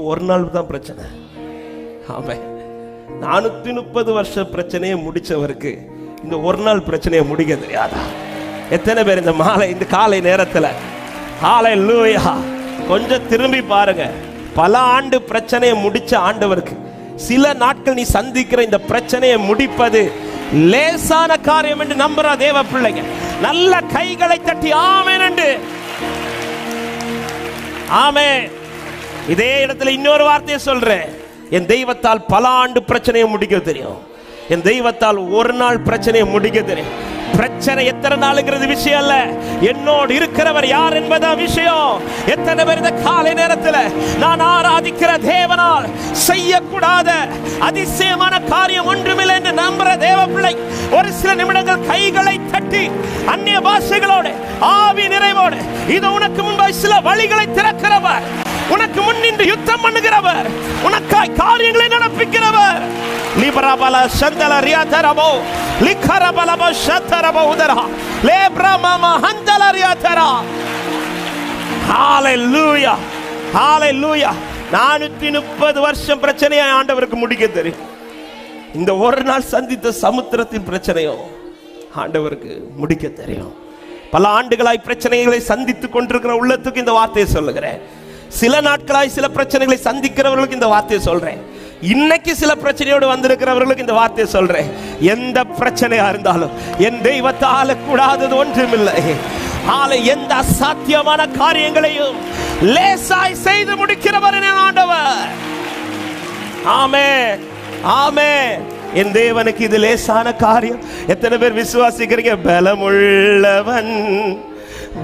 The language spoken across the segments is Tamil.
ஒரு நாள் தான் பிரச்சனை. நானூத்தி முப்பது வருஷ பிரச்சனையை முடிச்சவருக்கு இந்த ஒரு நாள் பிரச்சனையை முடிக்க தெரியாதா? எத்தனை பேர் இந்த மாலை இந்த காலை நேரத்துல? காலை லூயா கொஞ்சம் திரும்பி பாருங்க. பல ஆண்டு பிரச்சனையை முடிச்ச ஆண்டவருக்கு சில நாட்கள் நீ சந்திக்கிற இந்த பிரச்சனையை முடிப்பது லேசான காரியம் என்று நம்புற தேவ பிள்ளைங்க. நல்ல கைகளை தட்டி ஆமேன் என்று. ஆமே இதே இடத்துல இன்னொரு வார்த்தையை சொல்றேன். என் தெய்வத்தால் பல ஆண்டு பிரச்சனையை முடிக்க தெரியும். என் தெய்வத்தால் ஒரு நாள் பிரச்சனையை முடிக்க தெரியும். பிரச்சனை எத்தனை நாளுங்கிறது விஷயம் அல்ல என்னோடு இருக்கிறவர் யார் என்பதா விஷயம். எத்தனை பேர் இந்த காலை நேரத்தில் நான் ஆராதிக்கிற தேவனால் செய்யக்கூடாத அதிசயமான காரியம் ஒன்றுமில்லை என்று நம்புற தேவ பிள்ளை ஒரு சில நிமிடங்கள் கைகளை தட்டி அந்நிய பாஷைகளோடு ஆவி நிறைவோடு இது உனக்கு முன்பாய் சில வழிகளை திறக்கிறவர். உனக்கு முன்னின்று யுத்தம் பண்ணுகிறவர். உனக்காய் காரியங்களை நடப்பிக்கிறவர். லிபரபல சந்தல ரியாதரபோ லிக்கரபலப சத்தரபோ உதரா. லேப்ரமம ஹந்தல ரியாதரா. ஹalleluya ஹalleluya. நானூத்தி முப்பது வருஷம் பிரச்சனையை ஆண்டவருக்கு முடிக்க தெரியும். இந்த ஒரு நாள் சந்தித்த சமுத்திரத்தின் பிரச்சனையோ ஆண்டவருக்கு முடிக்க தெரியும். பல ஆண்டுகளாய் பிரச்சனைகளை சந்தித்துக் கொண்டிருக்கிற உள்ளத்துக்கு இந்த வார்த்தையை சொல்லுகிறேன். சில நாட்களாய் சில பிரச்சனைகளை சந்திக்கிறவர்களுக்கு இந்த வார்த்தையை சொல்றேன். இன்னைக்கு சில பிரச்சனையோடு வந்திருக்கிறவர்களுக்கு இந்த வார்த்தையை சொல்றேன். எந்த பிரச்சனையா இருந்தாலும் என் தெய்வத்தால கூடாதது ஒன்றுமில்லை. ஆலை எந்த அசாத்தியமான காரியங்களையும் லேசாய் செய்து முடிக்கிறவர் என் ஆண்டவர். ஆமே ஆமே என் தேவனுக்கு இது லேசான காரியம். எத்தனை பேர் விசுவாசிக்கிறீங்க? பலமுள்ளவன்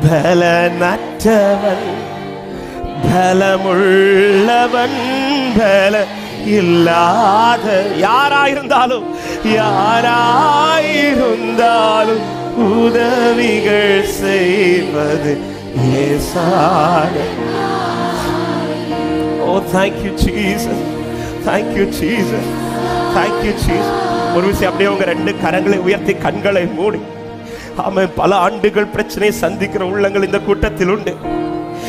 பலனற்றவன். பலமுள்ளவன் பல இல்லாத யாராயிருந்தாலும் யாராயிருந்தாலும் உதவிகள் செய்வது ஓ Oh, thank you, Jesus. Thank you, Jesus. ஒரு விஷயம் அப்படியே உங்க ரெண்டு கரங்களை உயர்த்தி கண்களை மூடி. ஆமா பல ஆண்டுகள் பிரச்சனையை சந்திக்கிற உள்ளங்கள் இந்த கூட்டத்தில் உண்டு.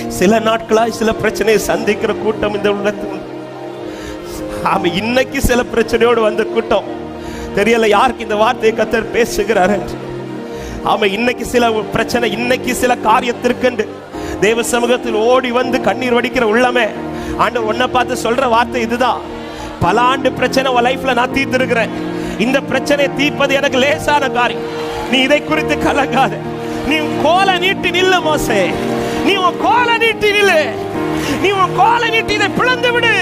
சில நாட்களாய் சில பிரச்சனையை சந்திக்கிற கூட்டம் இந்த உள்ளத்தில் ஆமா இன்னைக்கு சில பிரச்சனையோடு வந்த கூட்டம். தெரியல யாருக்கு இந்த வார்த்தையை கத்தர் பேசுகிறார் என்று. ஆமா இன்னைக்கு சில பிரச்சனை இன்னைக்கு சில காரியத்திற்கென்று. தேவ சமூகத்தில் ஓடி வந்து கண்ணீர் வடிக்கிற உள்ளமே. ஆண்டவர் ஒன்ன பார்த்து சொல்ற வார்த்தை இதுதான். பல ஆண்டு பிரச்சனை உன் லைஃப்ல நான் தீர்த்திருக்கிறேன். இந்த பிரச்சனையை தீர்ப்பது எனக்கு லேசான காரியம். நீ இதை குறித்து கலங்காத. நீ கோல கோலை நீட்டி நில்ல மோசே. நீ உன் கோலை நீட்டி நில்லு. நீ உன் கோலை நீட்டி இதை பிளந்து விடு.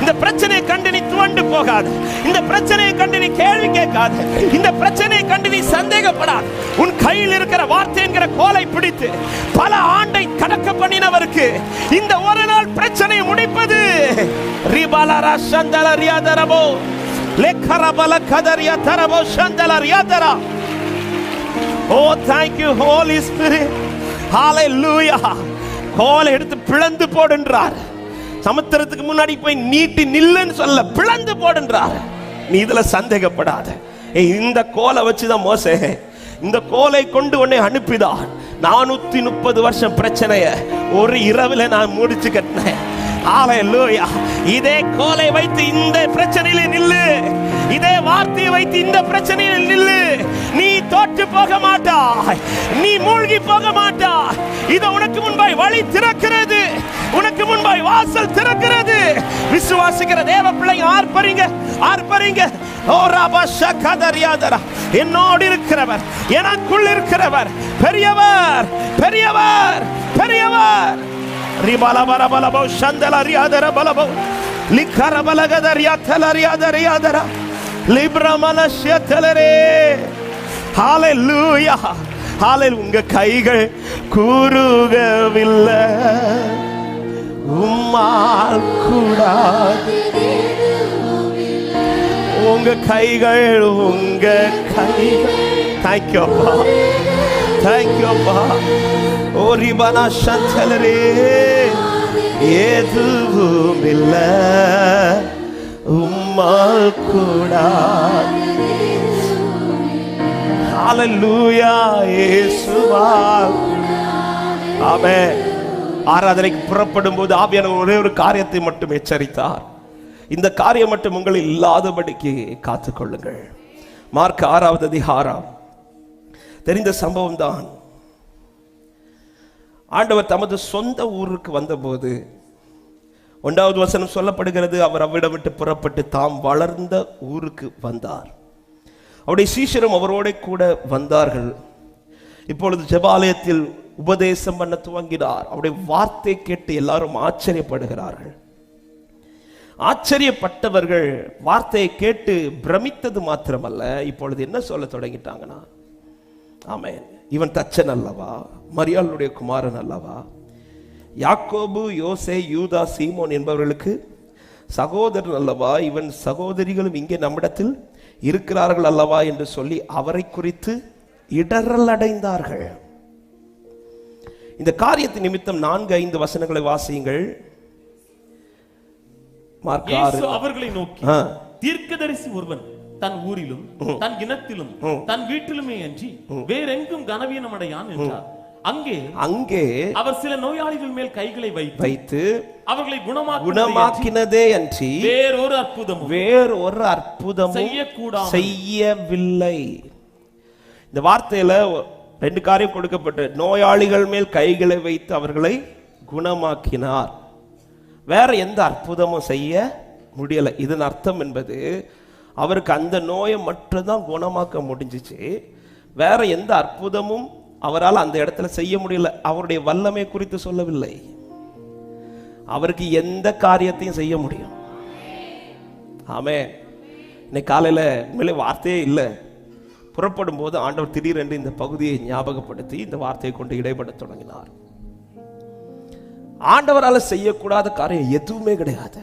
இந்த பிரச்சனையை கண்டு நீ துவண்டு போகாத. இந்த பிரச்சனையை கண்டு நீ கேள்வி கேட்காத. இந்த பிரச்சனையை கண்டு நீ சந்தேகப்படாத. உன் கையில் இருக்கிற வார்த்தை என்கிற கோலை பிடித்து பல ஆண்டை கடக்க பண்ணினவருக்கு இந்த ஒரு நாள் பிரச்சனை முடிப்பது. ரிபாலாரா சந்தல ரியாதரபோ லெக்கரபல கதரியா தரபோ. சந்தல ரியாதரா ஓ தேங்க் யூ ஹோலி ஸ்பிரிட் ஹalleluya கோலை எடுத்து பிளந்து போடுன்றார். சமுத்திரத்துக்கு முன்னாடி போய் நீட்டி நில்லுன்னு சொல்ல பிளந்து போடுன்றார். நீ இதுல சந்தேகப்படாத. இந்த கோலை வச்சுதான் மோசே. இந்த கோலை கொண்டு உன்னை அனுப்பிதான். நானூத்தி முப்பது வருஷம் பிரச்சனைய ஒரு இரவுல நான் முடிச்சு கட்டினேன். இதே கோலை வைத்து இந்த பிரச்சனையில நில்லு. இதே வார்த்தையை வைத்து இந்த பிரச்சனையில நில்லு. நீ தோற்று போக மாட்டாய் நீ மூழ்கி போக மாட்டாய் இது உனக்கு முன்பாய் வழி திறக்கிறது. உனக்கு முன்பாய் வாசல் திறக்கிறது. விசுவாசிக்கிற தேவ பிள்ளைங்க ஆர்ப்பரிங்க. ஆர்ப்பரிங்க. ஓ என்னோடு இருக்கிறவர் எனக்குள் இருக்கிறவர். பெரியவர் பெரியவர் பெரியவர். ரிபல பல பலபோ சந்தல ரியாதர பலபோ லிக்கர பலகத ரியாத்தல ரியாத ரியாதர லிப்ரமல ஷேத்தலரே ஹalleluya. உங்க கைகள் கூறுகவில்லை. உம்மால் கூடாது. உங்க கைகள் உங்க கைகள். தேங்க்யூ அப்பா. தேங்க்யூ அப்பா. ஓ ரிபனா சந்தலரே எதுவும் இல்லை உம்மால் கூடாது. ஹalleluya இயேசுவா ஆமென் ஆராதனைக்கு புறப்படும் போது ஆவியானவர் ஒரே ஒரு காரியத்தை மட்டும் எச்சரித்தார். இந்த காரியம் மட்டும் உங்கள் இல்லாதபடிக்கு காத்துக்கொள்ளுங்கள். மார்க் ஆறாவது அதிகாரம். தெரிந்த சம்பவம் தான் ஆண்டவர் தமது சொந்த ஊருக்கு வந்தபோது ஒன்றாவது வசனம் சொல்லப்படுகிறது அவர் அவ்விடம் விட்டு புறப்பட்டு தாம் வளர்ந்த ஊருக்கு வந்தார். அவருடைய சீஷரும் அவரோட கூட வந்தார்கள். இப்பொழுது ஜபாலயத்தில் உபதேசம் பண்ண துவங்கினார். அவருடைய வார்த்தை கேட்டு எல்லாரும் ஆச்சரியப்படுகிறார்கள். ஆச்சரியப்பட்டவர்கள் வார்த்தையை கேட்டு பிரமித்தது மாத்திரமல்ல. இப்பொழுது என்ன சொல்ல தொடங்கிட்டாங்கன்னா ஆமேன். இவன் தச்சன் அல்லவா? மரியாளுடைய குமாரன் அல்லவா? யாக்கோபு யோசே யூதா சீமோன் என்பவர்களுக்கு சகோதரன் அல்லவா? இவன் சகோதரிகளும் இங்கே நம்மிடத்தில் இருக்கிறார்கள் அல்லவா என்று சொல்லி அவரை குறித்து இடரல் அடைந்தார்கள் இந்த காரியத்தின் நிமித்தம் நான்கு ஐந்து வசனங்களை வாசியுங்கள். அவர்களை நோக்கி. தீர்க்கதரிசி ஒருவன் தன் ஊரிலும் தன் இனத்திலும் தன் வீட்டிலுமே அன்றி வேறெங்கும் கனவீனம் அடையான் என்றார். அங்கே அங்கே அவர் சில நோயாளிகள் மேல் கைகளை வைத்து வைத்து அவர்களை குணமாக்க குணமாக்கினதே அன்றி வேறொரு அற்புதமும் வேறு ஒரு அற்புதமும் செய்யக்கூடாமல் செய்யவில்லை. இந்த வார்த்தையில ரெண்டு காரியம் கொடுக்கப்பட்டு நோயாளிகள் மேல் கைகளை வைத்து அவர்களை குணமாக்கினார். வேற எந்த அற்புதமும் செய்ய முடியல. இதன் அர்த்தம் என்பது அவருக்கு அந்த நோயை மட்டும்தான் குணமாக்க முடிஞ்சிச்சு. வேற எந்த அற்புதமும் அவரால் அந்த இடத்துல செய்ய முடியல. அவருடைய வல்லமை குறித்து சொல்லவில்லை. அவருக்கு எந்த காரியத்தையும் செய்ய முடியும். ஆமே இன்னைக்கு காலையில் உண்மையிலே வார்த்தையே இல்லை. புறப்படும் போது ஆண்டவர் திடீரென்று இந்த பகுதியை ஞாபகப்படுத்தி இந்த வார்த்தையை கொண்டு இடைபட தொடங்கினார். ஆண்டவரால் செய்யக்கூடாத காரியம் எதுவுமே கிடையாது.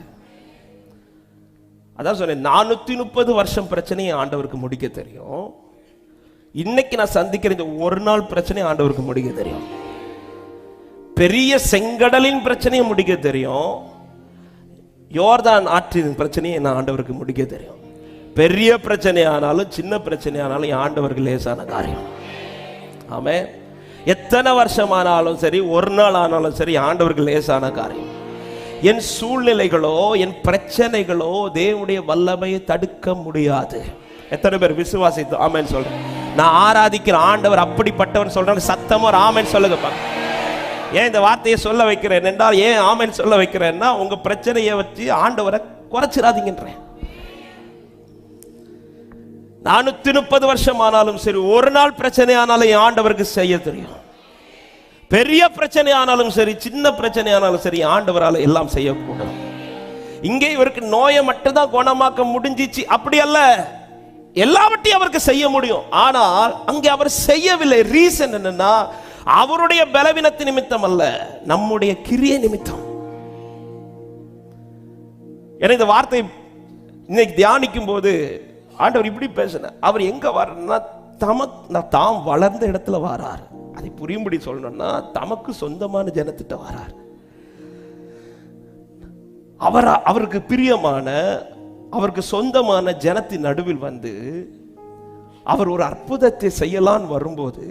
அதான் சொன்னேன் நானூத்தி முப்பது வருஷம் பிரச்சனையை ஆண்டவருக்கு முடிக்க தெரியும். இன்னைக்கு நான் சந்திக்கிற இந்த ஒரு நாள் பிரச்சனையை ஆண்டவருக்கு முடிக்க தெரியும். பெரிய செங்கடலின் பிரச்சனையை முடிக்க தெரியும். யோர்தான் ஆற்றின் பிரச்சனையை நான் ஆண்டவருக்கு முடிக்க தெரியும். பெரிய பிரச்சனை ஆனாலும் சின்ன பிரச்சனை ஆனாலும் என் ஆண்டவருக்கு லேசான காரியம். ஆமே எத்தனை வருஷமானாலும் சரி ஒரு நாள் ஆனாலும் சரி ஆண்டவருக்கு லேசான காரியம். என் சூழ்நிலைகளோ என் பிரச்சனைகளோ தேவனுடைய வல்லமையை தடுக்க முடியாது. எத்தனை பேர் விசுவாசித்து ஆமேன்னு சொல்றேன். நான் ஆராதிக்கிற ஆண்டவர் அப்படிப்பட்டவன் சொல்றாங்க சத்தமா ஒரு ஆமென் சொல்லுங்க ஏன் இந்த வார்த்தையை சொல்ல வைக்கிறேன் என்றால் ஏன் ஆமென் சொல்ல வைக்கிறேன்னா உங்க பிரச்சனையை வச்சு ஆண்டவரை குறைச்சிடாதீங்கன்றேன். நானூத்தி முப்பது வருஷம் ஆனாலும் சரி ஒரு நாள் பிரச்சனை ஆனாலும் என் ஆண்டவருக்கு செய்ய தெரியும். பெரிய பிரச்சனை ஆனாலும் சரி சின்ன பிரச்சனை ஆனாலும் சரி ஆண்டவரால் எல்லாம் செய்யக்கூடும். இங்கே இவருக்கு நோயை மட்டும்தான் குணமாக்க முடிஞ்சிச்சு. அப்படி அல்ல. எல்லாவற்றையும் அவருக்கு செய்ய முடியும். ஆனால் அங்கே அவர் செய்யவில்லை. ரீசன் என்னன்னா அவருடைய பலவீனத்து நிமித்தம் அல்ல நம்முடைய கிரிய நிமித்தம். என இந்த வார்த்தை இன்னைக்கு தியானிக்கும் போது ஆண்டவர் இப்படி பேசின அவர் எங்க வர்றன்னா தம நான் தாம் வளர்ந்த இடத்துல வாரார். அதை புரியும்படி சொல்லணும்னா தமக்கு சொந்தமான ஜனத்திட்ட வாரார். அவர் அவருக்கு பிரியமான அவருக்கு சொந்தமான ஜனத்தின் நடுவில் வந்து அவர் ஒரு அற்புதத்தை செய்யலான் வரும்போது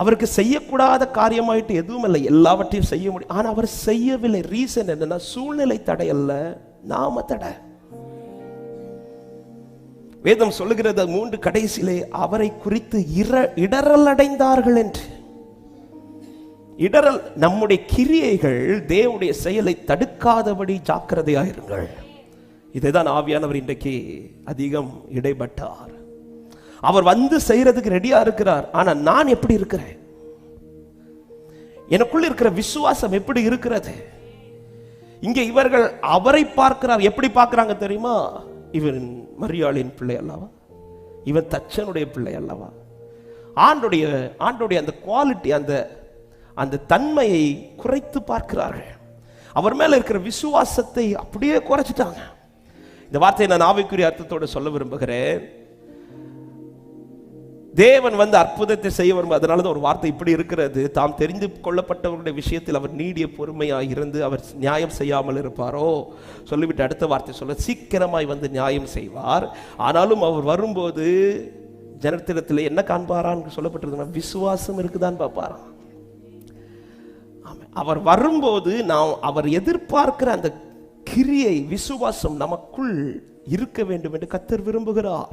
அவருக்கு செய்யக்கூடாத காரியமாயிட்டு எதுவும் இல்லை எல்லாவற்றையும் செய்ய முடியும். ஆனால் அவர் செய்யவில்லை. ரீசன் என்னன்னா சூழ்நிலை தடை அல்ல நாம தடை. வேதம் சொல்லுகிறது மூன்று கடைசியிலே அவரை குறித்து இர இடரல் அடைந்தார்கள் என்று. இடரல் நம்முடைய கிரியைகள் தேவனுடைய செயலை தடுக்காதபடி ஜாக்கிரதையாயிருங்கள். இதைதான் ஆவியானவர் இன்றைக்கு அதிகம் இடைப்பட்டார். அவர் வந்து செய்யறதுக்கு ரெடியா இருக்கிறார். ஆனா நான் எப்படி இருக்கிறேன்? எனக்குள்ள இருக்கிற விசுவாசம் எப்படி இருக்கிறது? இங்கே இவர்கள் அவரை பார்க்கிறார். எப்படி பார்க்கறாங்க தெரியுமா? இவன் மரியாளின் பிள்ளை அல்லவா? இவன் தச்சனுடைய பிள்ளை அல்லவா? ஆண்டுடைய ஆண்டுடைய அந்த குவாலிட்டி அந்த அந்த தன்மையை குறைத்து பார்க்கிறார்கள். அவர் மேல இருக்கிற விசுவாசத்தை அப்படியே குறைச்சிட்டாங்க. இந்த வார்த்தையை நான் ஆவிக்குரிய அர்த்தத்தோடு சொல்ல விரும்புகிறேன். தேவன் வந்து அற்புதத்தை செய்ய வரும் அதனால தான் ஒரு வார்த்தை இப்படி இருக்கிறது. தாம் தெரிந்து கொள்ளப்பட்டவர்களுடைய விஷயத்தில் அவர் நீடிய பொறுமையாக இருந்து அவர் நியாயம் செய்யாமல் இருப்பாரோ? சொல்லிவிட்டு அடுத்த வார்த்தை சொல்ல சீக்கிரமாய் வந்து நியாயம் செய்வார். ஆனாலும் அவர் வரும்போது ஜனத்திடத்தில் என்ன காண்பாரான்னு சொல்லப்பட்டிருக்குன்னா விசுவாசம் இருக்குதான்னு பார்ப்பாராம். அவர் வரும்போது நாம் அவர் எதிர்பார்க்கிற அந்த கிரியை விசுவாசம் நமக்குள் இருக்க வேண்டும் என்று கத்தர் விரும்புகிறார்.